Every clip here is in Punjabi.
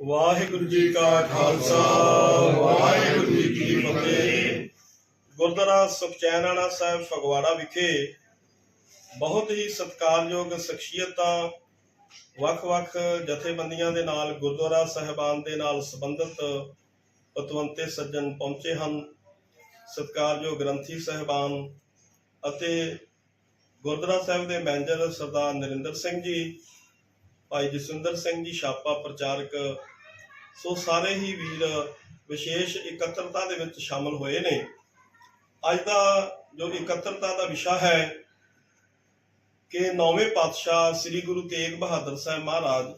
ਵਾਹਿਗੁਰੂ ਜੀ ਕਾ ਖਾਲਸਾ, ਵਾਹਿਗੁਰੂ ਜੀ ਕੀ ਫਤਿਹ। ਗੁਰਦੁਆਰਾ ਸੁਖਚੈਨ ਸੁਖਚੈਨਾਣਾ ਸਾਹਿਬ ਫਗਵਾੜਾ ਵਿਖੇ ਬਹੁਤ ਹੀ ਸਤਿਕਾਰਯੋਗ ਸ਼ਖਸੀਅਤਾਂ ਵੱਖ-ਵੱਖ ਜਥੇਬੰਦੀਆਂ ਦੇ ਨਾਲ, ਗੁਰਦੁਆਰਾ ਸਾਹਿਬਾਨ ਦੇ ਨਾਲ ਸੰਬੰਧਿਤ ਪਤਵੰਤੇ ਸੱਜਣ ਪਹੁੰਚੇ ਹਨ। ਸਤਿਕਾਰਯੋਗ ਗ੍ਰੰਥੀ ਸਾਹਿਬਾਨ ਅਤੇ ਗੁਰਦੁਆਰਾ ਸਾਹਿਬ ਦੇ ਮੈਨੇਜਰ ਸਰਦਾਰ ਨਰਿੰਦਰ ਸਿੰਘ ਜੀ ਭਾਈ ਜਸਵਿੰਦਰ ਸਿੰਘ ਜੀ ਛਾਪਾ ਪ੍ਰਚਾਰਕ, ਸੋ ਸਾਰੇ ਹੀ ਵੀਰ ਵਿਸ਼ੇਸ਼ ਇਕੱਤਰਤਾ ਦੇ ਵਿੱਚ ਸ਼ਾਮਲ ਹੋਏ ਨੇ। ਅੱਜ ਦਾ ਜੋ ਇਕੱਤਰਤਾ ਦਾ ਵਿਸ਼ਾ ਹੈ ਕਿ ਨੌਵੇਂ ਪਾਤਸ਼ਾਹ ਸ੍ਰੀ ਗੁਰੂ ਤੇਗ ਬਹਾਦਰ ਸਾਹਿਬ ਮਹਾਰਾਜ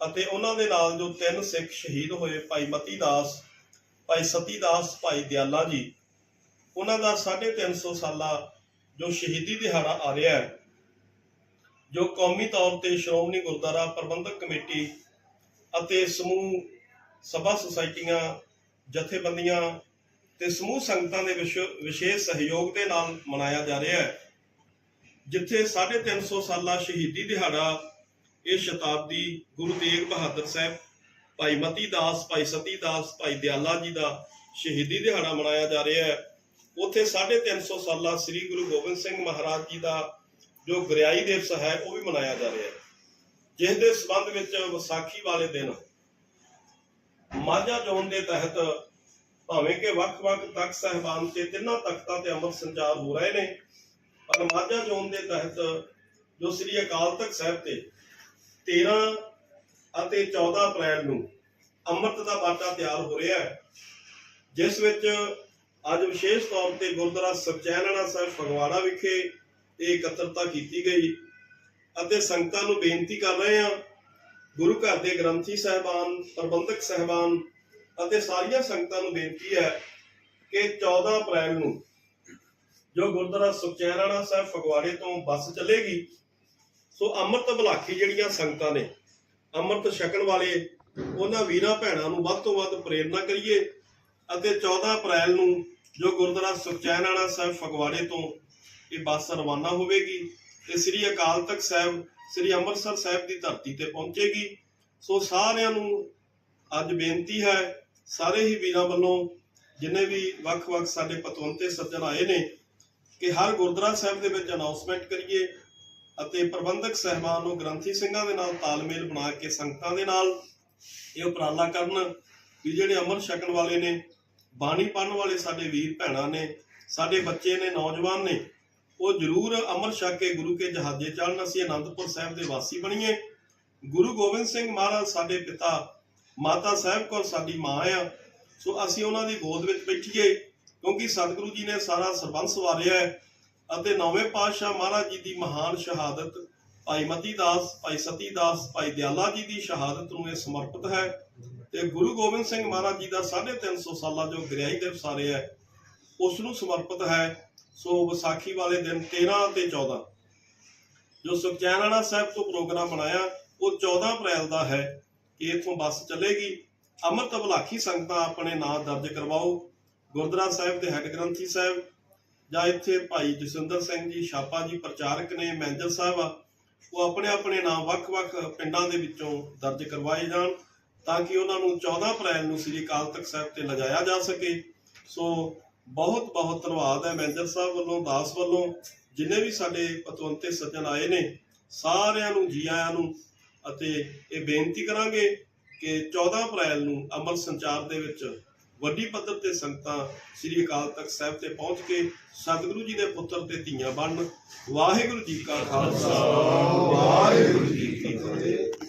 ਅਤੇ ਉਹਨਾਂ ਦੇ ਨਾਲ ਜੋ ਤਿੰਨ ਸਿੱਖ ਸ਼ਹੀਦ ਹੋਏ, ਭਾਈ ਮਤੀ ਦਾਸ ਭਾਈ ਸਤੀ ਦਾਸ ਭਾਈ ਦਿਆਲਾ ਜੀ, ਉਹਨਾਂ ਦਾ 350 ਸਾਲਾ ਜੋ ਸ਼ਹੀਦੀ ਦਿਹਾੜਾ ਆ ਰਿਹਾ ਹੈ। ਜੋ ਕੌਮੀ ਤੌਰ ਤੇ ਸ਼੍ਰੋਮਣੀ ਗੁਰਦੁਆਰਾ ਪ੍ਰਬੰਧਕ ਕਮੇਟੀ ਅਤੇ ਸਮੂਹ ਸਭਾ ਸੁਸਾਇਟੀਆਂ, ਜਥੇਬੰਦੀਆਂ ਤੇ ਸਮੂਹ ਸੰਗਤਾਂ ਦੇ ਵਿਸ਼ੇਸ਼ ਸਹਿਯੋਗ ਦੇ ਨਾਲ ਮਨਾਇਆ ਜਾ ਰਿਹਾ ਹੈ, ਜਿੱਥੇ 350 ਸਾਲਾ ਸ਼ਹੀਦੀ ਦਿਹਾੜਾ ਇਹ ਸ਼ਤਾਬਦੀ ਗੁਰੂ ਤੇਗ ਬਹਾਦਰ ਸਾਹਿਬ, ਭਾਈ ਮਤੀ ਦਾਸ, ਭਾਈ ਸਤੀ ਦਾਸ, ਭਾਈ ਦਿਆਲਾ ਜੀ ਦਾ ਸ਼ਹੀਦੀ ਦਿਹਾੜਾ ਮਨਾਇਆ ਜਾ ਰਿਹਾ ਹੈ। ਉੱਥੇ 350 ਸਾਲਾ ਸ੍ਰੀ ਗੁਰੂ ਗੋਬਿੰਦ ਸਿੰਘ ਮਹਾਰਾਜ ਜੀ ਦਾ ਜੋ ਗੁਰਿਆਈ ਦਿਵਸ ਹੈ, ਉਹ ਵੀ ਮਨਾਇਆ ਜਾ ਰਿਹਾ ਹੈ। ਜਿਸ ਦੇ ਸਬੰਧ ਵਿੱਚ ਵਿਸਾਖੀ ਵਾਲੇ ਦਿਨ ਮਾਝਾ ਜ਼ੋਨ ਦੇ ਤਹਿਤ ਭਾਵੇਂ ਕਿ ਵੱਖ-ਵੱਖ ਤਖਤ ਸਹਿਬਾਨ ਤੇ ਤਿੰਨਾਂ ਤਖਤਾਂ ਤੇ ਅੰਮ੍ਰਿਤ ਸੰਚਾਰ ਹੋ ਰਹੇ ਨੇ, ਪਰ ਮਾਝਾ ਜ਼ੋਨ ਦੇ ਤਹਿਤ ਜੋ ਸ੍ਰੀ ਅਕਾਲ ਤਖਤ ਸਾਹਿਬ ਤੇ 13 ਅਤੇ 14 ਅਪ੍ਰੈਲ ਨੂੰ ਅੰਮ੍ਰਿਤ ਦਾ ਬਾਟਾ ਤਿਆਰ ਹੋ ਰਿਹਾ ਹੈ, ਜਿਸ ਵਿੱਚ ਅੱਜ ਵਿਸ਼ੇਸ਼ ਤੌਰ ਤੇ ਗੁਰਦੁਆਰਾ ਸਚੈਨਣਾ ਸਾਹਿਬ ਫਗਵਾੜਾ ਵਿਖੇ ਇਹ ਇਕੱਤਰਤਾ ਕੀਤੀ ਗਈ ਅਤੇ ਸੰਗਤਾਂ ਨੂੰ ਬੇਨਤੀ ਕਰ ਰਹੇ ਹਾਂ, ਗੁਰੂ ਘਰ ਦੇ ਗ੍ਰੰਥੀ ਸਹਿਬਾਨ, ਪ੍ਰਬੰਧਕ ਸਹਿਬਾਨ ਅਤੇ ਸਾਰੀਆਂ ਸੰਗਤਾਂ ਨੂੰ ਬੇਨਤੀ ਹੈ ਕਿ 14 ਅਪ੍ਰੈਲ ਨੂੰ ਜੋ ਗੁਰਦੁਆਰਾ ਸੁਖਚੈਨਾਣਾ ਸਾਹਿਬ ਫਗਵਾੜੇ ਤੋਂ ਬੱਸ ਚੱਲੇਗੀ, ਸੋ ਅੰਮ੍ਰਿਤ ਬਲਾਖੀ ਜਿਹੜੀਆਂ ਸੰਗਤਾਂ ਨੇ, ਅੰਮ੍ਰਿਤ ਛਕਣ ਵਾਲੇ, ਉਹਨਾਂ ਵੀਰਾਂ ਭੈਣਾਂ ਨੂੰ ਵੱਧ ਤੋਂ ਵੱਧ ਪ੍ਰੇਰਨਾ ਕਰੀਏ ਅਤੇ 14 ਅਪ੍ਰੈਲ ਨੂੰ ਜੋ ਗੁਰਦੁਆਰਾ ਸੁਖਚੈਨਾਣਾ ਸਾਹਿਬ ਫਗਵਾੜੇ ਤੋਂ ਇਹ ਬੱਸ ਰਵਾਨਾ ਹੋਵੇਗੀ ਤੇ ਸ੍ਰੀ ਅਕਾਲ ਤਖਤ ਸਾਹਿਬ, ਸ੍ਰੀ ਅੰਮ੍ਰਿਤਸਰ ਸਾਹਿਬ ਦੀ ਧਰਤੀ ਤੇ ਪਹੁੰਚੇਗੀ। ਸੋ ਸਾਰਿਆਂ ਨੂੰ ਅੱਜ ਬੇਨਤੀ ਹੈ, ਸਾਰੇ ਹੀ ਵੀਰਾਂ ਵੱਲੋਂ ਜਿਨੇ ਵੀ ਵੱਖ-ਵੱਖ ਸਾਡੇ ਪਤਵੰਤੇ ਸੱਜਣ ਆਏ ਨੇ, ਕਿ ਹਰ ਗੁਰਦੁਆਰਾ ਸਾਹਿਬ ਦੇ ਵਿੱਚ ਅਨਾਉਂਸਮੈਂਟ ਕਰੀਏ ਅਤੇ ਪ੍ਰਬੰਧਕ ਸਹਿਬਾਨ ਨੂੰ ਗ੍ਰੰਥੀ ਸਿੰਘਾਂ ਦੇ ਨਾਲ ਤਾਲਮੇਲ ਬਣਾ ਕੇ ਸੰਗਤਾਂ ਦੇ ਨਾਲ ਇਹ ਉਪਰਾਲਾ ਕਰਨ ਵੀ ਜਿਹੜੇ ਅਮਰ ਛਕਣ ਵਾਲੇ ਨੇ, ਬਾਣੀ ਪੜਨ ਵਾਲੇ ਸਾਡੇ ਵੀਰ ਭੈਣਾਂ ਨੇ, ਸਾਡੇ ਬੱਚੇ ਨੇ, ਨੌਜਵਾਨ ਨੇ ਉਹ ਜ਼ਰੂਰ ਅਮਰ ਛਕ ਕੇ ਗੁਰੂ ਕੇ ਜਹਾਜ਼ੇ ਚੜਨ ਅਸੀਂ ਅਨੰਦਪੁਰ ਸਾਹਿਬ ਦੇ ਵਾਸੀ ਬਣੀਏ। ਗੁਰੂ ਗੋਬਿੰਦ ਸਿੰਘ ਮਹਾਰਾਜ ਸਾਡੇ ਪਿਤਾ, ਮਾਤਾ ਸਾਹਿਬ ਕੌਰ ਸਾਡੀ ਮਾਂ ਆ। ਸੋ ਅਸੀਂ ਉਹਨਾਂ ਦੀ ਗੋਦ ਵਿੱਚ ਬੈਠੀਏ, ਕਿਉਂਕਿ ਸਤਿਗੁਰੂ ਜੀ ਨੇ ਸਾਰਾ ਸਰਬੰਸ ਵਾਰਿਆ ਹੈ ਅਤੇ ਨੌਵੇਂ ਪਾਤਸ਼ਾਹ ਮਹਾਰਾਜ ਜੀ ਦੀ ਮਹਾਨ ਸ਼ਹਾਦਤ ਭਾਈ ਮਤੀ ਦਾਸ, ਭਾਈ ਸਤੀ ਦਾਸ, ਭਾਈ ਦਿਆਲਾ ਜੀ ਦੀ ਸ਼ਹਾਦਤ ਨੂੰ ਇਹ ਸਮਰਪਿਤ ਹੈ। ਤੇ ਗੁਰੂ ਗੋਬਿੰਦ ਸਿੰਘ ਮਹਾਰਾਜ ਜੀ ਦਾ 350 ਸਾਲਾ ਜੋ ਗ੍ਰਿਆਈ ਦਿਵਸ ਆ ਰਿਹਾ ਹੈ ਉਸ ਨੂੰ ਸਮਰਪਿਤ ਹੈ। ਸੋ ਵਿਸਾਖੀ ਵਾਲੇ ਦਿਨ 13 ਤੇ 14 ਜੋ ਸੁਖਚੈਨਾਣਾ ਸਾਹਿਬ ਤੋਂ ਪ੍ਰੋਗਰਾਮ ਬਣਾਇਆ, ਉਹ 14 ਅਪ੍ਰੈਲ ਦਾ ਹੈ ਕਿ ਇਥੋਂ ਬੱਸ ਚੱਲੇਗੀ। ਅੰਮ੍ਰਿਤ ਬਲਾਖੀ ਸੰਗਤਾਂ ਆਪਣੇ ਨਾਂ ਦਰਜ ਕਰਵਾਓ। ਗੁਰਦੁਆਰਾ ਸਾਹਿਬ ਦੇ ਹੈੱਡ ਗ੍ਰੰਥੀ ਸਾਹਿਬ ਜਾਂ ਇੱਥੇ ਭਾਈ ਜਸਿੰਦਰ ਸਿੰਘ ਜੀ, ਛਾਪਾ ਜੀ, ਪ੍ਰਚਾਰਕ ਨੇ, ਮੈਨੇਜਰ ਸਾਹਿਬ ਆ, ਉਹ ਆਪਣੇ ਆਪਣੇ ਨਾਮ ਵੱਖ-ਵੱਖ ਪਿੰਡਾਂ ਦੇ ਵਿੱਚੋਂ ਦਰਜ ਕਰਵਾਏ ਜਾਣ ਤਾਂ ਕਿ ਉਹਨਾਂ ਨੂੰ 14 ਅਪ੍ਰੈਲ ਨੂੰ ਸ੍ਰੀ ਅਕਾਲ ਤਖਤ ਸਾਹਿਬ ਤੇ ਲਿਜਾਇਆ ਜਾ ਸਕੇ। ਸੋ ਬਹੁਤ ਬਹੁਤ ਧੰਨਵਾਦ ਹੈ ਮੈਨੇਜਰ ਸਾਹਿਬ ਵੱਲੋਂ, ਦਾਸ ਵੱਲੋਂ, ਜਿੰਨੇ ਵੀ ਸਾਡੇ ਪਤਵੰਤੇ ਸੱਜਣ ਆਏ ਨੇ, ਸਾਰਿਆਂ ਨੂੰ, ਜੀ ਆਇਆਂ ਨੂੰ, ਅਤੇ ਇਹ ਬੇਨਤੀ ਕਰਾਂਗੇ ਕਿ 14 ਅਪ੍ਰੈਲ ਨੂੰ ਅਮਰ ਸੰਚਾਰ ਦੇ ਵਿੱਚ ਵੱਡੀ ਪੱਧਰ ਤੇ ਸੰਗਤਾਂ ਸ੍ਰੀ ਅਕਾਲ ਤਖਤ ਸਾਹਿਬ ਤੇ ਪਹੁੰਚ ਕੇ ਸਤਿਗੁਰੂ ਜੀ ਦੇ ਪੁੱਤਰ ਤੇ ਧੀਆਂ ਬਣਨ। ਵਾਹਿਗੁਰੂ ਜੀ ਕਾ ਖਾਲਸਾ। ਵਾਹਿਗੁਰੂ ਜੀ ਕੀ ਫਤਿਹ।